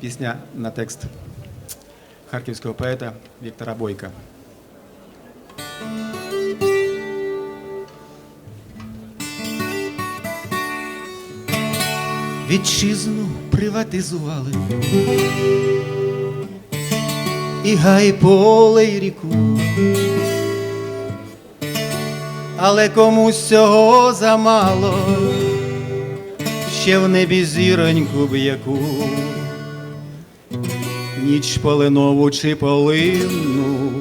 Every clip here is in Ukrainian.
Пісня на текст харківського поета Віктора Бойка. Вітчизну приватизували і гай поле й ріку. Але комусь цього замало, ще в небі зіроньку б'яку, ніч полинову чи полинну,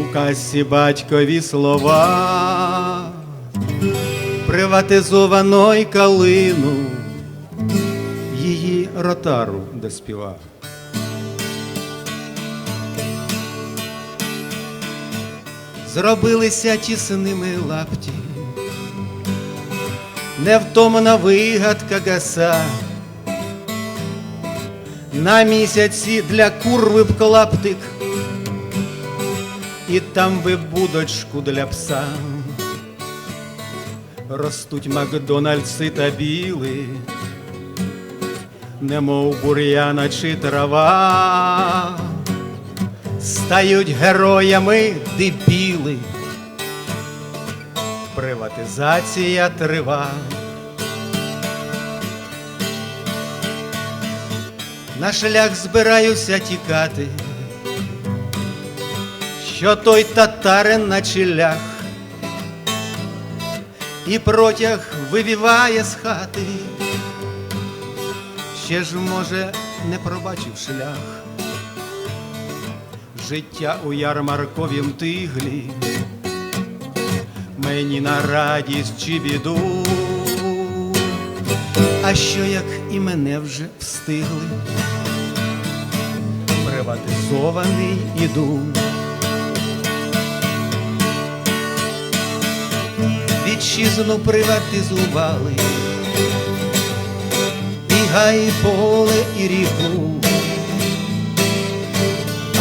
у касі батькові слова, приватизованої калину, її ротару доспівав. Зробилися тісними лапті, невтомна вигадка гаса. На місяці для курви б клаптик, і там би будочку для пса. Ростуть Макдональдси та біли, немов бур'яна чи трава стають героями дебіли. Приватизація трива. На шлях збираюся тікати, що той татарин на челях, і протяг вивіває з хати, ще ж, може, не пробачив шлях. Життя у ярмарковім тиглі, мені на радість чи біду, а що як і мене вже встигли, приватизований іду. Вітчизну приватизували, і гай, поле, і ріку.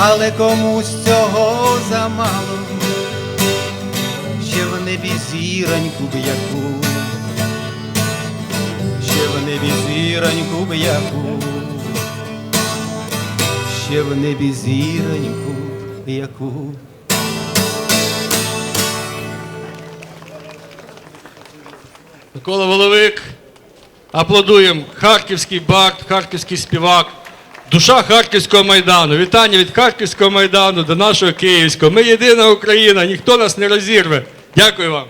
Але комусь цього замало, ще в небі зіроньку б'яку, небі зіроньку б'яку, ще в небі зіроньку б'яку. Микола Воловик. Аплодуємо. Харківський бард, харківський співак. Душа Харківського майдану. Вітання від Харківського майдану до нашого Київського. Ми єдина Україна, ніхто нас не розірве. Дякую вам.